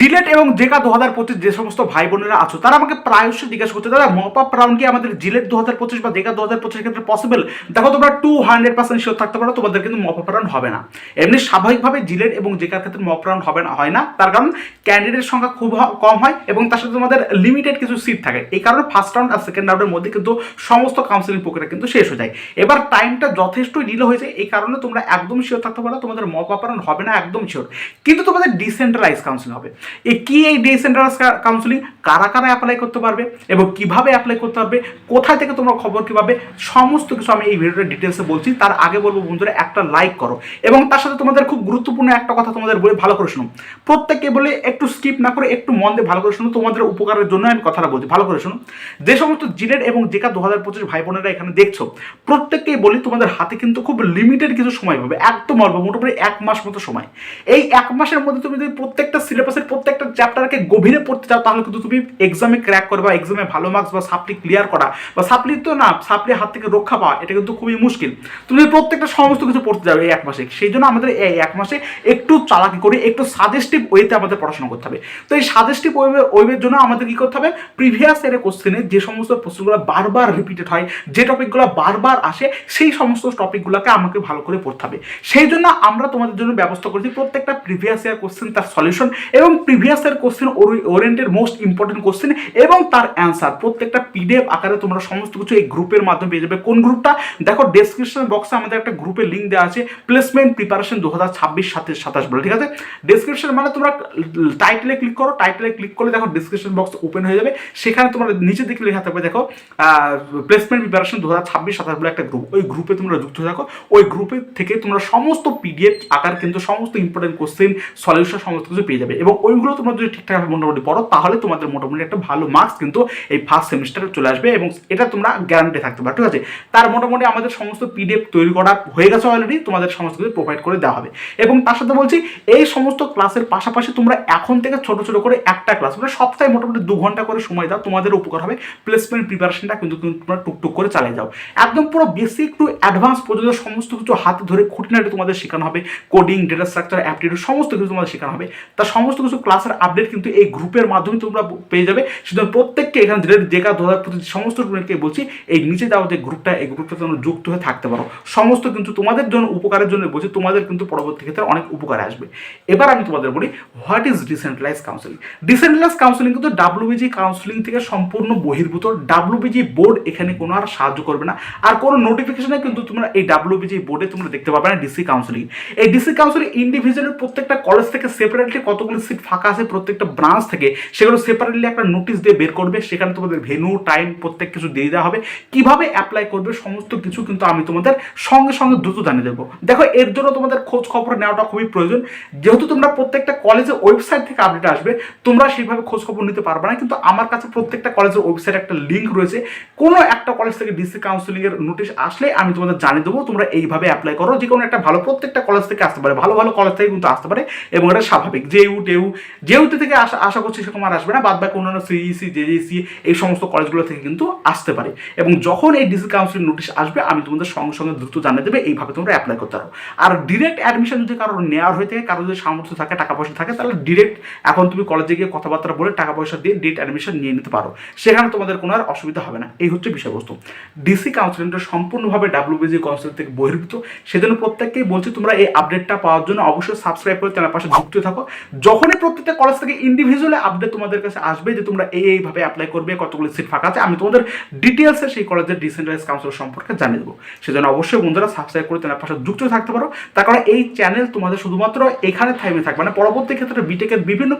Delete এবং জেকা দু হাজার পঁচিশ যে সমস্ত ভাই বোনেরা আছো, তারা আমাকে প্রায়শই জিজ্ঞাসা করছে, দাদা মপ আপ রাউন্ড কি আমাদের জিলেট দু হাজার পঁচিশ বা জেকা দু হাজার পঁচিশের ক্ষেত্রে পসিবল দেখো, তোমরা টু হান্ড্রেড পার্সেন্ট শিওর থাকতে পারো, তোমাদের কিন্তু মপ আপ রাউন্ড হবে না। এমনি স্বাভাবিকভাবে জিলেট এবং জেকার ক্ষেত্রে মপ রাউন্ড হবে না, হয় না। তার কারণ ক্যান্ডিডেট সংখ্যা খুব কম হয় এবং তার সাথে তোমাদের লিমিটেড কিছু সিট থাকে। এই কারণে ফার্স্ট রাউন্ড আর সেকেন্ড রাউন্ডের মধ্যে কিন্তু সমস্ত কাউন্সিলিং প্রক্রিয়া কিন্তু শেষ হয়ে যায়। এবার টাইমটা যথেষ্ট ডিলে হয়েছে, এই কারণে তোমরা একদম শিওর থাকতে পারো, তোমাদের মপ আপ রাউন্ড হবে না, একদম শিওর কিন্তু তোমাদের ডিসেন্ট্রালাইজ কাউন্সিল হবে। এই কি এই ডিসেন্ট্রালাইজ কাউন্সিলিং কারা কারা অ্যাপ্লাই করতে পারবে এবং কীভাবে অ্যাপ্লাই করতে পারবে? কোথায় থেকে তোমরা খবর কীভাবে সমস্ত কিছু আমি এই ভিডিওটা ডিটেলসে বলছি। তার আগে বলব বন্ধুরা, একটা লাইক করো। এবং তার সাথে তোমাদের খুব গুরুত্বপূর্ণ একটা কথা তোমাদের বলে ভালো করে শুনো। প্রত্যেককে বলে একটু স্কিপ না করে, একটু মন দিয়ে ভালো করে শুনো। তোমাদের উপকারের জন্য আমি কথাটা বলছি। ভালো করে শুনো। যে সমস্ত জিলেট এবং জেকা দু হাজার পঁচিশ ভাই বোনেরা এখানে দেখছ, প্রত্যেককেই বলি তোমাদের হাতে কিন্তু খুব লিমিটেড কিছু সময় পাবে। একদম অল্প, মোটামুটি এক মাস মতো সময়। এই এক মাসের মধ্যে তুমি যদি প্রত্যেকটা সিলেবাসের প্রত্যেকটা চ্যাপ্টারকে গভীরে পড়তে চাও, তাহলে কিন্তু তুমি এক্সামে ক্র্যাক করবা এক্সামে ভালো মার্কস বা সাপ্লি ক্লিয়ার করা। বা সাপ্লি তো না সাপ্লি হাত থেকে রক্ষা পাওয়া, এটা কিন্তু খুবই মুশকিল। তুমি প্রত্যেকটা সমস্ত কিছু পড়তে যাবে এই এক মাসে। সেই জন্য আমাদের এই এক মাসে একটু চালাকি করে, একটু সাজেস্টিভ ওয়েতে আমাদের পড়াশোনা করতে হবে। তো এই সাজেস্টিভ ওয়ে ওয়েবের জন্য আমাদের কী করতে হবে? প্রিভিয়াস এর কোশ্চেনে যে সমস্ত প্রশ্নগুলো বারবার রিপিটেড হয়, যে টপিকগুলো বারবার আসে, সেই সমস্ত টপিকগুলোকে আমাকে ভালো করে পড়তে হবে। সেই জন্য আমরা তোমাদের জন্য ব্যবস্থা করেছি প্রত্যেকটা প্রিভিয়াস ইয়ার কোশ্চেন তার সলিউশন এবং previous year question oriented most important question এবং তার অ্যান্সার প্রত্যেকটা পিডিএফ আকারে তোমরা সমস্ত কিছু এই গ্রুপের মাধ্যমে পেয়ে যাবে। কোন গ্রুপটা দেখো ডেসক্রিপশন বক্সে আমাদের একটা গ্রুপের লিঙ্ক দেওয়া আছে। প্লেসমেন্ট প্রিপারেশন দু হাজার ছাব্বিশ সাথে সাতাশ বলে, ঠিক আছে? ডেসক্রিপশন মানে তোমরা টাইটেলে ক্লিক করো। টাইটেলে ক্লিক করলে দেখো ডিসক্রিপশন বক্স ওপেন হয়ে যাবে। সেখানে তোমরা নিচে দিকে লেখা থাকবে, দেখো প্লেসমেন্ট প্রিপারেশন দু হাজার ছাব্বিশ সাতাশ বলে একটা গ্রুপ ওই গ্রুপে তোমরা যুক্ত থাকো। ওই গ্রুপে থেকে তোমরা সমস্ত পিডিএফ আকার কিন্তু সমস্ত ইম্পর্টেন্ট কোশ্চেন সলিউশন সমস্ত কিছু পেয়ে যাবে। এবং ওইগুলো তোমরা যদি ঠিকঠাকভাবে মোটামুটি পড়ো, তাহলে তোমাদের মোটামুটি একটা ভালো মার্কস কিন্তু এই ফার্স্ট সেমিস্টারে চলে আসবে এবং এটা তোমরা গ্যারান্টি থাকতে পারো, ঠিক আছে? তার মোটামুটি আমাদের সমস্ত পিডিএফ তৈরি করা হয়ে গেছে অলরেডি তোমাদের সমস্ত কিছু প্রোভাইড করে দেওয়া হবে। এবং তার সাথে বলছি, এই সমস্ত ক্লাসের পাশাপাশি তোমরা এখন থেকে ছোট ছোট করে একটা ক্লাস মানে সপ্তাহে মোটামুটি দু ঘণ্টা করে সময় দাও, তোমাদের উপকার হবে। প্লেসমেন্ট প্রিপারেশনটা কিন্তু তোমরা টুকটুক করে চালিয়ে যাও। একদম পুরো বেসিক টু অ্যাডভান্স পর্যন্ত সমস্ত কিছু হাতে ধরে খুঁটিনাটি তোমাদের শেখানো হবে। কোডিং ডেটা স্ট্রাকচার অ্যাপটিটিউড সমস্ত কিছু তোমাদের শেখানো হবে। তার সমস্ত কিছু ক্লাসের আপডেট কিন্তু এই গ্রুপের মাধ্যমে তোমরা পেয়ে যাবে। সুতরাং প্রত্যেককে এখানে যে যেটা দু হাজার সমস্ত স্টুডেন্টকে বলছি, এই নিচে দেওয়া যে গ্রুপটা এই গ্রুপটা তোমরা যুক্ত হয়ে থাকতে পারো। সমস্ত কিন্তু তোমাদের জন্য উপকারের জন্য বলছি, তোমাদের কিন্তু পরবর্তী ক্ষেত্রে অনেক উপকারে আসবে। এবার আমি তোমাদের বলি what is decentralise counselling decentralise counselling কিন্তু ডাব্লিউবিজি কাউন্সিলিং থেকে সম্পূর্ণ বহির্ভূত। ডাব্লিউবিজি বোর্ড এখানে কোনো আর সাহায্য করবে না। আর কোনো নোটিফিকেশনে কিন্তু তোমরা এই ডাব্লিউবিজি বোর্ডে তোমরা দেখতে পাবে না ডিসি কাউন্সিলিং এই ডিসি কাউন্সিলিং ইন্ডিভিজুয়ালের প্রত্যেকটা কলেজ থেকে সেপারেটলি কতগুলো সিট ফাঁকা আছে, প্রত্যেকটা ব্রাঞ্চ থেকে, সেগুলো সেপারেটলি একটা নোটিশ দিয়ে বের করবে, সেখানে তোমাদের ভেনু টাইম প্রত্যেক কিছু দিয়ে দেওয়া হবে। কীভাবে অ্যাপ্লাই করবে, সমস্ত কিছু কিন্তু আমি তোমাদের সঙ্গে সঙ্গে দ্রুত জানিয়ে দেবো। দেখো, এর জন্য তোমাদের খোঁজ খবর নেওয়াটা খুবই প্রয়োজন। যেহেতু তোমরা প্রত্যেকটা কলেজের ওয়েবসাইট থেকে আপডেট আসবে, তোমরা সেইভাবে খোঁজ খবর নিতে পারবে না। কিন্তু আমার কাছে প্রত্যেকটা কলেজের ওয়েবসাইট একটা লিঙ্ক রয়েছে। কোনো একটা কলেজ থেকে ডিসি কাউন্সিলিং এর নোটিশ আসলে আমি তোমাদের জানিয়ে দেবো। তোমরা এইভাবে অ্যাপ্লাই করো। যে কোনো একটা ভালো প্রত্যেকটা কলেজ থেকে আসতে পারে। ভালো ভালো কলেজ থেকে কিন্তু আসতে পারে। এবং এটা স্বাভাবিক। জেইউ টেউ জেইউতে থেকে আশা আশা করছি সেরকম আর আসবে না, বাদ বাকি অন্যান্য সিইসি জেজেসি এই সমস্ত কলেজগুলো থেকে কিন্তু আসতে পারে। এবং যখন এই ডিসি কাউন্সিলিং নোটিশ আসবে, আমি তোমাদের সঙ্গে সঙ্গে দ্রুত জানিয়ে দেবে, এইভাবে তোমরা অ্যাপ্লাই করতে পারো। আর ডিরেক্ট অ্যাডমিশন যদি কারোর নেওয়ার হয়ে থাকে, কারও যদি সামর্থ্য থাকে, টাকা পয়সা থাকে, তাহলে ডিরেক্ট এখন তুমি কলেজে গিয়ে কথাবার্তা বলে টাকা পয়সা দিয়ে ডিরেক্ট অ্যাডমিশন নিয়ে নিতে পারো। সেখানে তোমাদের কোনো আর অসুবিধা হবে না। এই হচ্ছে বিষয়বস্তু। ডিসি কাউন্সিলিংটা সম্পূর্ণভাবে ডাব্লিউবিজি কাউন্সিল থেকে বহির্ভূত। সেজন্য প্রত্যেককেই বলছি, তোমরা এই আপডেটটা পাওয়ার জন্য অবশ্যই সাবস্ক্রাইব করে চ্যানেল পাশে যুক্ত থাকো। যখনই প্রত্যেকটা কলেজ থেকে ইন্ডিভিজুয়ালি আপডেট তোমাদের কাছে আসবে যে তোমরা এই এইভাবে অ্যাপ্লাই করবে, কতগুলো সিট ফাঁকা আছে। আমি তোমাদের ডিটেলসে সেই কলেজের ডিসেন্ট্রাইজ কাউন্সিল সম্পর্কে জানিয়ে দেবো। সেজন্য অবশ্যই বন্ধুরা সাবস্ক্রাইব করে তোমার পাশে যুক্ত থাকতে পারো। তার কারণে এই চ্যানেল তোমাদের শুধুমাত্র এখানে থাইমে থাকবে মানে পরবর্তী ক্ষেত্রে বিটেকের বিভিন্ন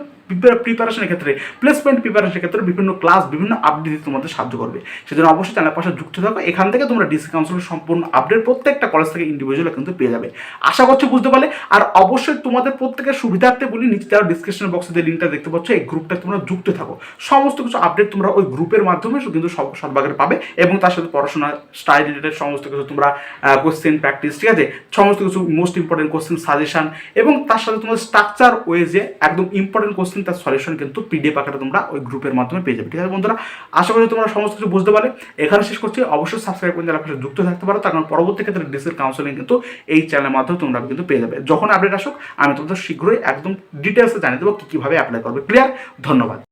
প্রিপারেশনের ক্ষেত্রে প্লেসমেন্ট প্রিপারেশনের ক্ষেত্রে বিভিন্ন ক্লাস বিভিন্ন আপডেট দিতে তোমাদের সাহায্য করবে। সেজন্য অবশ্যই চ্যানেল পাশে যুক্ত থাকো, এখান থেকে তোমরা ডিসি কাউন্সিলের সম্পূর্ণ আপডেট প্রত্যেকটা কলেজ থেকে ইন্ডিভিজুয়াল কিন্তু পেয়ে যাবে। আশা করছি বুঝতে পারলে, আর অবশ্যই তোমাদের প্রত্যেকের সুবিধার্থে বলি, নিচে দেওয়া ডিসক্রিপশন বক্সে যে লিঙ্কটা দেখতে পাচ্ছ, এই গ্রুপটা তোমরা যুক্ত থাকো। সমস্ত কিছু আপডেট তোমরা ওই গ্রুপের মাধ্যমে কিন্তু সর্বাগের পাবে এবং তার সাথে পড়াশোনা স্টাইল রিলেটেড সমস্ত কিছু তোমরা কোশ্চেন প্র্যাকটিস ঠিক আছে? সমস্ত কিছু মোস্ট ইম্পর্টেন্ট কোশ্চেন সাজেশন এবং তার সাথে তোমার স্ট্রাকচার ওয়েজে একদম ইম্পর্টেন্ট কোশ্চেন কোশ্চেন তার সলিউশন কিন্তু পিডিএফ আকারে তোমরা ওই গ্রুপের মাধ্যমে পেয়ে যাবে। ঠিক আছে বন্ধুরা? আশা করি তোমরা সমস্ত কিছু বুঝতে পারে এখানে শেষ করছি। অবশ্যই সাবস্ক্রাইব করে যারা যুক্ত থাকতে পারো, তার কারণ পরবর্তী ক্ষেত্রে ডিসের কাউন্সেলিং কিন্তু এই চ্যানেলের মাধ্যমে তোমরা কিন্তু পেয়ে যাবে। যখন আপডেট আসুক, আমি তোমাদের শীঘ্রই একদম ডিটেলসে জানিয়ে দেবো কী কীভাবে অ্যাপ্লাই করবে। ক্লিয়ার ধন্যবাদ।